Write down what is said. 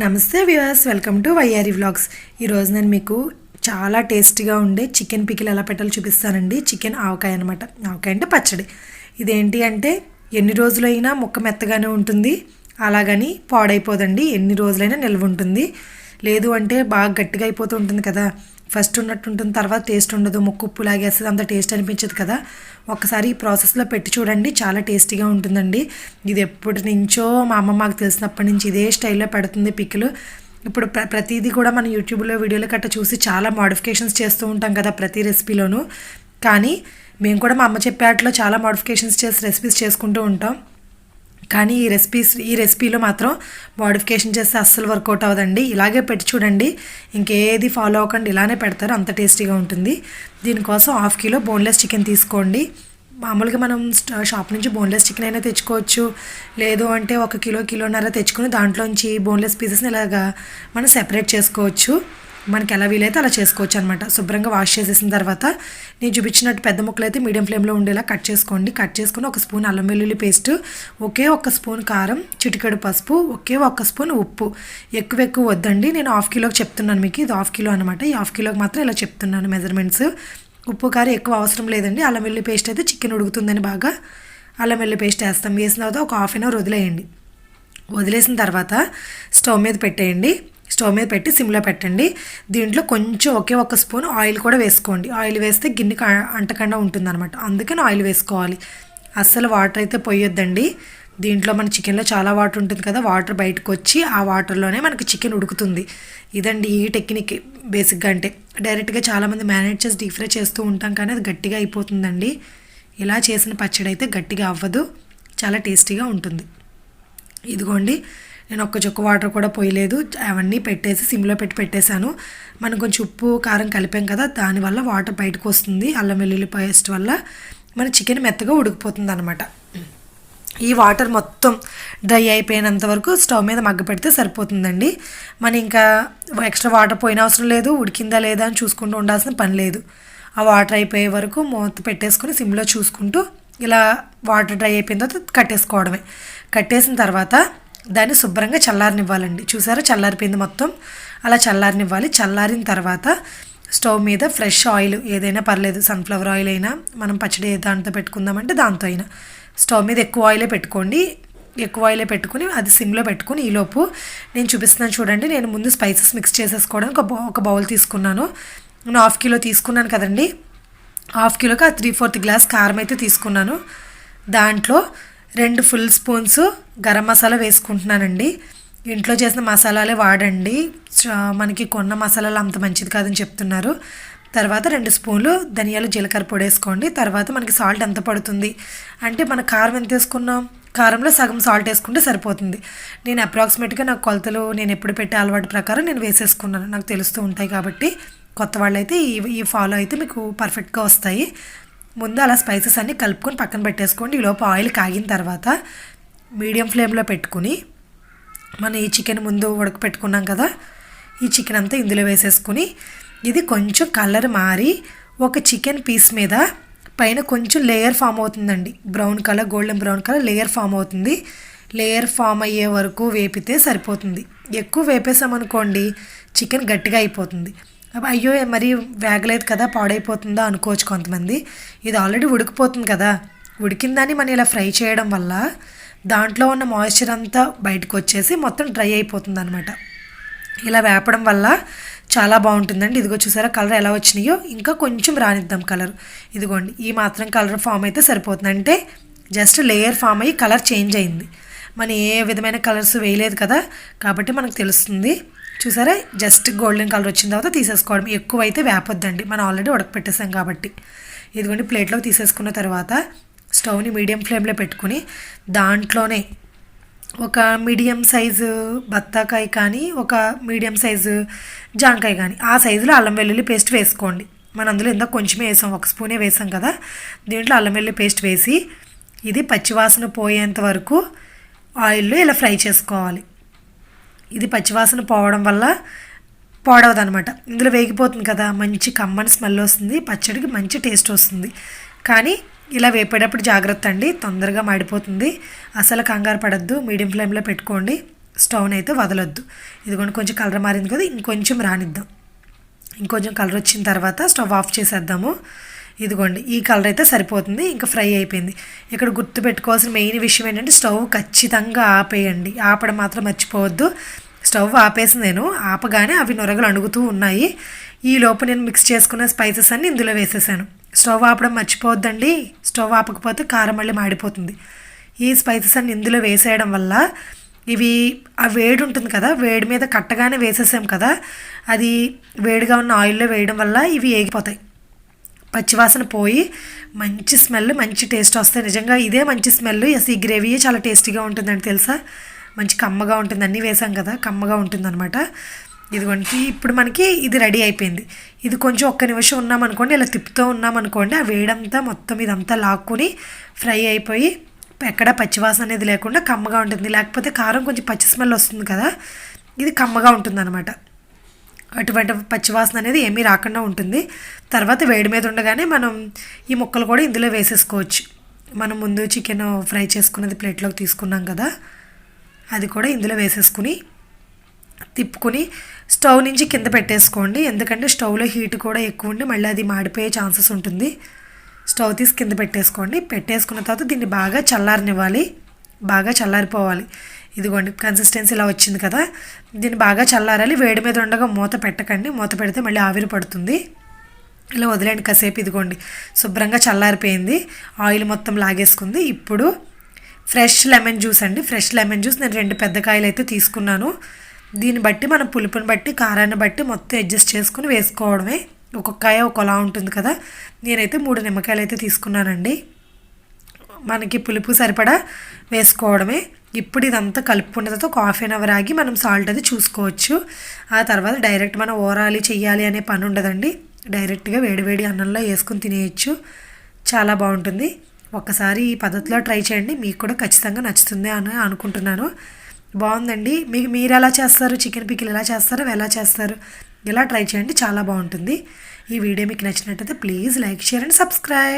నమస్తే viewers welcome to Y R E vlogs. ఈరోజు నేను మీకు చాలా టేస్టీగా ఉండే చికెన్ పికిల్ ఎలా పెట్టాలో చూపిస్తానండి. చికెన్ ఆవకాయ అనమాట ఆవకాయ అంటే పచ్చడి. ఇదేంటి అంటే ఎన్ని రోజులైనా ముక్క మెత్తగానే ఉంటుంది. అలాగని పాడైపోదండి. ఎన్ని రోజులైనా నిల్వ ఉంటుంది. లేదు అంటే బాగా గట్టిగా అయిపోతూ ఉంటుంది కదా. ఫస్ట్ ఉన్నట్టు ఉంటుంది తర్వాత టేస్ట్ ఉండదు ముక్కు ఉప్పు లాగేస్తుంది అంత టేస్ట్ అనిపించదు కదా. ఒకసారి ఈ ప్రాసెస్లో పెట్టి చూడండి చాలా టేస్టీగా ఉంటుందండి. ఇది ఎప్పటి నుంచో మా అమ్మ మాకు తెలిసినప్పటి నుంచి ఇదే స్టైల్లో పెడుతుంది పిక్కులు ఇప్పుడు ప్ర ప్రతిదీ కూడా మన యూట్యూబ్లో వీడియోలు గట్రా చూసి చాలా మోడిఫికేషన్స్ చేస్తూ ఉంటాం కదా ప్రతి రెసిపీలోనూ కానీ మేము కూడా మా అమ్మ చెప్పేట్లో చాలా మోడిఫికేషన్స్ చేసి రెసిపీస్ చేసుకుంటూ ఉంటాం. కానీ ఈ రెసిపీస్ ఈ రెసిపీలో మాత్రం మోడిఫికేషన్ చేస్తే అస్సలు వర్కౌట్ అవ్వదండి. ఇలాగే పెట్టి చూడండి. ఇంకేది ఫాలో అవ్వకండి. ఇలానే పెడతారు. అంత టేస్టీగా ఉంటుంది. దీనికోసం హాఫ్ కిలో బోన్లెస్ చికెన్ తీసుకోండి. మామూలుగా మనం షాప్ నుంచి బోన్లెస్ చికెన్ అయినా తెచ్చుకోవచ్చు. లేదు అంటే ఒక కిలో కిలోన్నర తెచ్చుకొని దాంట్లోంచి బోన్లెస్ పీసెస్ని ఇలాగా మనం సెపరేట్ చేసుకోవచ్చు. మనకి ఎలా వీలైతే అలా చేసుకోవచ్చు అనమాట శుభ్రంగా వాష్ చేసేసిన తర్వాత నేను చూపించినట్టు పెద్ద ముక్కలు అయితే మీడియం ఫ్లేమ్లో ఉండేలా కట్ చేసుకోండి. కట్ చేసుకొని ఒక స్పూన్ అల్లం వెల్లుల్లి పేస్ట్ ఒకే ఒక స్పూన్ కారం చిటికెడు పసుపు ఒకే ఒక స్పూన్ ఉప్పు. ఎక్కువ ఎక్కువ వద్దండి. నేను హాఫ్ కిలోకి చెప్తున్నాను మీకు. ఇది హాఫ్ కిలో అనమాట ఈ హాఫ్ కిలోకి మాత్రం ఇలా చెప్తున్నాను మెజర్మెంట్స్. ఉప్పు కారం ఎక్కువ అవసరం లేదండి. అల్లం వెల్లుల్లి పేస్ట్ అయితే చికెన్ ఉడుకుతుందని బాగా అల్లం వెల్లుల్లి పేస్ట్ వేస్తాం. వేసిన తర్వాత ఒక హాఫ్ అన్ అవర్ వదిలేయండి. వదిలేసిన తర్వాత స్టవ్ మీద పెట్టేయండి. స్టవ్ మీద పెట్టి సిమ్లో పెట్టండి. దీంట్లో కొంచెం ఒకే ఒక స్పూన్ ఆయిల్ కూడా వేసుకోండి. ఆయిల్ వేస్తే గిన్నెకి అ- అంటకుండా ఉంటుందన్నమాట. అందుకని ఆయిల్ వేసుకోవాలి. అస్సలు వాటర్ అయితే పోయొద్దండి. దీంట్లో మన చికెన్లో చాలా వాటర్ ఉంటుంది కదా వాటర్ బయటకు వచ్చి ఆ వాటర్లోనే మనకి చికెన్ ఉడుకుతుంది. ఇదండి ఈ టెక్నిక్ బేసిక్గా అంటే. డైరెక్ట్గా చాలామంది మేనేజ్ చేసి డీప్ ఫ్రై చేస్తూ ఉంటాం కానీ అది గట్టిగా అయిపోతుందండి. ఇలా చేసిన పచ్చడి అయితే గట్టిగా అవ్వదు. చాలా టేస్టీగా ఉంటుంది. ఇదిగోండి. నేను ఒక్క చుక్క వాటర్ కూడా పోయలేదు. అవన్నీ పెట్టేసి సిమ్లో పెట్టి పెట్టేశాను. మనం కొంచెం ఉప్పు కారం కలిపాం కదా దానివల్ల వాటర్ బయటకు వస్తుంది. అల్లం వెల్లుల్లి పేస్ట్ వల్ల మన చికెన్ మెత్తగా ఉడికిపోతుంది అనమాట ఈ వాటర్ మొత్తం డ్రై అయిపోయినంత వరకు స్టవ్ మీద మగ్గ పెడితే సరిపోతుందండి. మన ఇంకా ఎక్స్ట్రా వాటర్ పోయిన అవసరం లేదు ఉడికిందా లేదా అని చూసుకుంటూ ఉండాల్సిన పని లేదు. ఆ వాటర్ అయిపోయే వరకు మూత పెట్టేసుకొని సిమ్లో చూసుకుంటూ ఇలా వాటర్ డ్రై అయిపోయిన తర్వాత కట్టేసుకోవడమే. కట్టేసిన తర్వాత దాన్ని శుభ్రంగా చల్లారనివ్వాలండి. చూసారా? చల్లారిపోయింది మొత్తం. అలా చల్లారనివ్వాలి. చల్లారిన తర్వాత స్టవ్ మీద ఫ్రెష్ ఆయిల్ ఏదైనా పర్లేదు. సన్ఫ్లవర్ ఆయిల్ అయినా మనం పచ్చడి దాంతో పెట్టుకుందామంటే దాంతో అయినా. స్టవ్ మీద ఎక్కువ ఆయిలే పెట్టుకోండి. ఎక్కువ ఆయిలే పెట్టుకుని అది సిమ్లో పెట్టుకుని ఈలోపు నేను చూపిస్తున్నాను చూడండి. నేను ముందు స్పైసెస్ మిక్స్ చేసేసుకోవడానికి ఒక బౌ- ఒక బౌల్ తీసుకున్నాను. నేను హాఫ్ కిలో తీసుకున్నాను కదండి. హాఫ్ కిలోకి ఆ త్రీ ఫోర్త్ గ్లాస్ కారం అయితే తీసుకున్నాను. దాంట్లో రెండు ఫుల్ స్పూన్స్ గరం మసాలా వేసుకుంటున్నానండి. ఇంట్లో చేసిన మసాలాలే వాడండి. మనకి కొన్న మసాలాలు అంత మంచిది కాదని చెప్తున్నారు. తర్వాత రెండు స్పూన్లు ధనియాలు జీలకర్ర పొడి వేసుకోండి. తర్వాత మనకి సాల్ట్ ఎంత పడుతుంది? అంటే మన కారం ఎంత వేసుకున్నాం? కారంలో సగం సాల్ట్ వేసుకుంటే సరిపోతుంది. నేను అప్రాక్సిమేట్గా నాకు కొలతలు నేను ఎప్పుడు పెట్టే అలవాటు ప్రకారం నేను వేసేసుకున్నాను. నాకు తెలుస్తూ ఉంటాయి కాబట్టి కొత్త వాళ్ళు అయితే ఈ ఈ ఫాలో అయితే మీకు పర్ఫెక్ట్గా వస్తాయి. ముందు అలా స్పైసెస్ అన్నీ కలుపుకొని పక్కన పెట్టేసుకోండి. ఈ ఆయిల్ కాగిన తర్వాత మీడియం ఫ్లేమ్లో పెట్టుకుని మనం ఈ చికెన్ ముందు ఉడకపెట్టుకున్నాం కదా ఈ చికెన్ అంతా ఇందులో వేసేసుకుని ఇది కొంచెం కలర్ మారి ఒక చికెన్ పీస్ మీద పైన కొంచెం లేయర్ ఫామ్ అవుతుందండి. Brown colour golden brown colour layer form అవుతుంది. లేయర్ ఫామ్ అయ్యే వరకు వేపితే సరిపోతుంది. ఎక్కువ వేపేసామనుకోండి చికెన్ గట్టిగా అయిపోతుంది. అయ్యో మరి వేగలేదు కదా పాడైపోతుందా అనుకోవచ్చు కొంతమంది. ఇది ఆల్రెడీ ఉడికిపోతుంది కదా. ఉడికిందని మనం ఇలా ఫ్రై చేయడం వల్ల దాంట్లో ఉన్న మాయిశ్చర్ అంతా బయటకు వచ్చేసి మొత్తం డ్రై అయిపోతుంది అనమాట ఇలా వేపడం వల్ల చాలా బాగుంటుందండి. ఇదిగో చూసారా కలర్ ఎలా వచ్చినాయో? ఇంకా కొంచెం రానిద్దాం కలర్. ఇదిగోండి ఈ మాత్రం కలర్ ఫామ్ అయితే సరిపోతుంది. అంటే జస్ట్ లేయర్ ఫామ్ అయ్యి కలర్ చేంజ్ అయింది. మనం ఏ విధమైన కలర్స్ వేయలేదు కదా కాబట్టి మనకు తెలుస్తుంది. చూసారా? జస్ట్ గోల్డెన్ కలర్ వచ్చిన తర్వాత తీసేసుకోవడం. ఎక్కువ అయితే వేపొద్దండి. మనం ఆల్రెడీ ఉడకపెట్టేసాం కాబట్టి. ఇదిగోండి ప్లేట్లో తీసేసుకున్న తర్వాత స్టవ్ని మీడియం ఫ్లేమ్లో పెట్టుకుని దాంట్లోనే ఒక మీడియం సైజు బత్తాకాయ కానీ ఒక మీడియం సైజు జాంకాయ కానీ ఆ సైజులో అల్లం వెల్లుల్లి పేస్ట్ వేసుకోండి. మనం అందులో ఇందాక కొంచెమే వేసాం ఒక స్పూనే వేసాం కదా. దీంట్లో అల్లం వెల్లుల్లి పేస్ట్ వేసి ఇది పచ్చివాసన పోయేంత వరకు ఆయిల్లో ఇలా ఫ్రై చేసుకోవాలి. ఇది పచ్చివాసన పోవడం వల్ల పాడవదు అనమాట ఇందులో వేగిపోతుంది కదా మంచి కమ్మని స్మెల్ వస్తుంది పచ్చడికి మంచి టేస్ట్ వస్తుంది. కానీ ఇలా వేపేటప్పుడు జాగ్రత్త అండి తొందరగా మాడిపోతుంది. అసలు కంగారు పడద్దు మీడియం ఫ్లేమ్లో పెట్టుకోండి స్టవ్ని అయితే వదలొద్దు. ఇదిగోండి కొంచెం కలర్ మారింది కదా ఇంకొంచెం రానిద్దాం. ఇంకొంచెం కలర్ వచ్చిన తర్వాత స్టవ్ ఆఫ్ చేసేద్దాము. ఇదిగోండి ఈ కలర్ అయితే సరిపోతుంది ఇంకా ఫ్రై అయిపోయింది. ఇక్కడ గుర్తు పెట్టుకోవాల్సిన మెయిన్ విషయం ఏంటంటే స్టవ్ ఖచ్చితంగా ఆపేయండి. ఆపడం మాత్రం మర్చిపోవద్దు. స్టవ్ ఆపేసి నేను ఆపగానే అవి నొరగలు అణుగుతూ ఉన్నాయి. ఈ లోపు నేను మిక్స్ చేసుకున్న స్పైసెస్ అన్ని ఇందులో వేసేసాను. స్టవ్ ఆపడం మర్చిపోవద్దండి. స్టవ్ ఆపకపోతే కారం మళ్ళీ మాడిపోతుంది. ఈ స్పైసెస్ అన్ని ఇందులో వేసేయడం వల్ల ఇవి ఆ వేడి ఉంటుంది కదా వేడి మీద కట్టగానే వేసేసాం కదా అది వేడిగా ఉన్న ఆయిల్లో వేయడం వల్ల ఇవి ఏగిపోతాయి. పచ్చివాసన పోయి మంచి స్మెల్ మంచి టేస్ట్ వస్తాయి. నిజంగా ఇదే మంచి స్మెల్. ఎస్ ఈ గ్రేవీ చాలా టేస్టీగా ఉంటుందండి తెలుసా? మంచి కమ్మగా ఉంటుంది. అన్నీ వేసాం కదా కమ్మగా ఉంటుందన్నమాట. ఇదిగోండి ఇప్పుడు మనకి ఇది రెడీ అయిపోయింది. ఇది కొంచెం ఒక్క నిమిషం ఉన్నామనుకోండి ఇలా తిప్పుతూ ఉన్నామనుకోండి ఆ వేడంతా మొత్తం ఇదంతా లాక్కుని ఫ్రై అయిపోయి ఎక్కడ పచ్చివాసన అనేది లేకుండా కమ్మగా ఉంటుంది. లేకపోతే కారం కొంచెం పచ్చి స్మెల్ వస్తుంది కదా ఇది కమ్మగా ఉంటుంది అనమాట అటువంటి పచ్చివాసన అనేది ఏమీ రాకుండా ఉంటుంది. తర్వాత వేడి మీద ఉండగానే మనం ఈ ముక్కలు కూడా ఇందులో వేసేసుకోవచ్చు. మనం ముందు చికెన్ ఫ్రై చేసుకున్నది ప్లేట్లోకి తీసుకున్నాం కదా అది కూడా ఇందులో వేసేసుకుని తిప్పుకొని స్టవ్ నుంచి కింద పెట్టేసుకోండి. ఎందుకంటే స్టవ్లో హీట్ కూడా ఎక్కువ ఉండి మళ్ళీ అది మాడిపోయే ఛాన్సెస్ ఉంటుంది. స్టవ్ తీసి కింద పెట్టేసుకోండి. పెట్టేసుకున్న తర్వాత దీన్ని బాగా చల్లారనివ్వాలి. బాగా చల్లారిపోవాలి. ఇదిగోండి కన్సిస్టెన్సీ ఇలా వచ్చింది కదా. దీన్ని బాగా చల్లారాలి. వేడి మీద ఉండగా మూత పెట్టకండి. మూత పెడితే మళ్ళీ ఆవిరి పడుతుంది. ఇలా వదిలేండి కాసేపు ఇదిగోండి. శుభ్రంగా చల్లారిపోయింది. ఆయిల్ మొత్తం లాగేసుకుంది. ఇప్పుడు ఫ్రెష్ లెమన్ జ్యూస్ అండి. ఫ్రెష్ లెమన్ జ్యూస్ నేను రెండు పెద్ద కాయలు అయితే తీసుకున్నాను. దీన్ని బట్టి మనం పులుపుని బట్టి కారాన్ని బట్టి మొత్తం అడ్జస్ట్ చేసుకుని వేసుకోవడమే. ఒక్కొక్క కాయ ఒకలా ఉంటుంది కదా. నేనైతే మూడు నిమ్మకాయలు అయితే తీసుకున్నానండి. మనకి పులుపు సరిపడా వేసుకోవడమే. ఇప్పుడు ఇదంతా కలుపుకున్న తర్వాత ఒక హాఫ్ అన్ అవర్ ఆగి మనం సాల్ట్ అది చూసుకోవచ్చు. ఆ తర్వాత డైరెక్ట్ మనం ఓరాలి చెయ్యాలి అనే పని ఉండదండి. డైరెక్ట్గా వేడివేడి అన్నంలో వేసుకుని తినేయచ్చు. చాలా బాగుంటుంది. ఒక్కసారి ఈ పద్ధతిలో ట్రై చేయండి. మీకు కూడా ఖచ్చితంగా నచ్చుతుంది అని అనుకుంటున్నాను. బాగుందండి. మీకు మీరు ఎలా చేస్తారు? చికెన్ పికిల్ ఎలా చేస్తారు? ఎలా చేస్తారు? ఇలా ట్రై చేయండి. చాలా బాగుంటుంది. ఈ వీడియో మీకు నచ్చినట్టయితే please like share and subscribe.